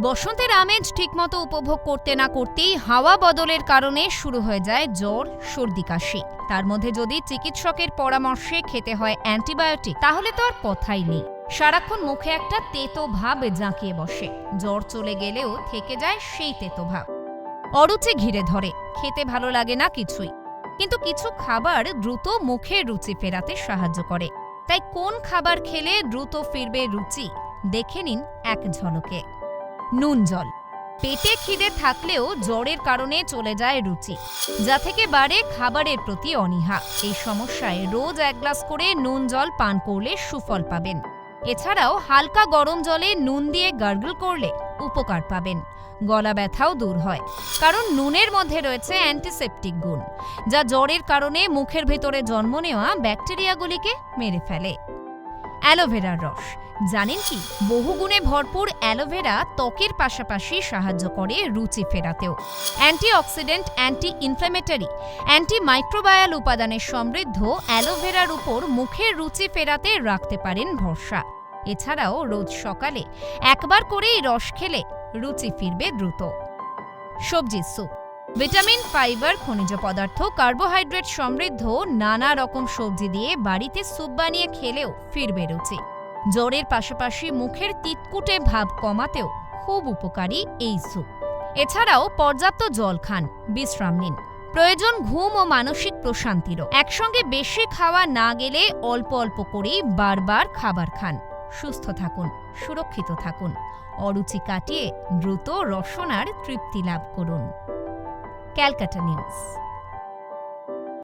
বসন্তের আমেজ ঠিকমতো উপভোগ করতে না করতেই হাওয়া বদলের কারণে শুরু হয়ে যায় জ্বর, সর্দি, কাশি। তার মধ্যে যদি চিকিৎসকের পরামর্শে খেতে হয় অ্যান্টিবায়োটিক, তাহলে তো আর কথাই নেই। সারাক্ষণ মুখে একটা তেতো ভাব জাঁকিয়ে বসে। জ্বর চলে গেলেও থেকে যায় সেই তেতো ভাব। অরুচি ঘিরে ধরে। খেতে ভালো লাগে না কিছুই। কিন্তু কিছু খাবার দ্রুত মুখে রুচি ফেরাতে সাহায্য করে। তাই কোন খাবার খেলে দ্রুত ফিরবে রুচি? দেখে নিন এক ঝলকে। নুন জল। পেটে খিদে থাকলেও জ্বরের কারণে চলে যায় রুচি, যা থেকে বাড়ে খাবারের প্রতি অনীহা। এই সমস্যায় রোজ এক গ্লাস করে নুন জল পান করলে সুফল পাবেন। এছাড়াও হালকা গরম জলে নুন দিয়ে গার্গল করলে উপকার পাবেন। গলা ব্যথাও দূর হয়, কারণ নুনের মধ্যে রয়েছে অ্যান্টিসেপটিক গুণ, যা জ্বরের কারণে মুখের ভেতরে জন্ম নেওয়া ব্যাকটেরিয়াগুলিকে মেরে ফেলে। অ্যালোভেরার রস জানেন কি? বহুগুণে ভরপুর অ্যালোভেরা ত্বকের পাশাপাশি সাহায্য করে রুচি ফেরাতেও। Antioxidant anti inflammatory anti microbial উপাদানের সমৃদ্ধ অ্যালোভেরার উপর মুখের রুচি ফেরাতে রাখতে পারেন ভরসা। এছাড়াও রোজ সকালে একবার করেই রস খেলে রুচি ফিরবে দ্রুত। সবজি স্যুপ, ভিটামিন, ফাইবার, খনিজ পদার্থ, কার্বোহাইড্রেট সমৃদ্ধ, নানা রকম সবজি দিয়ে বাড়িতে স্যুপ বানিয়ে খেলেও ফিরবে রুচি। জ্বরের পাশাপাশি মুখের তিতকুটে ভাব কমাতেও খুব উপকারী এই স্যুপ এছাড়াও পর্যাপ্ত জল খান, বিশ্রাম নিন। প্রয়োজন ঘুম ও মানসিক প্রশান্তিরও। একসঙ্গে বেশি খাওয়া না গেলে অল্প অল্প করেই বারবার খাবার খান। সুস্থ থাকুন, সুরক্ষিত থাকুন। অরুচি কাটিয়ে দ্রুত রসনার তৃপ্তি লাভ করুন। ক্যালকাটা নিউজ।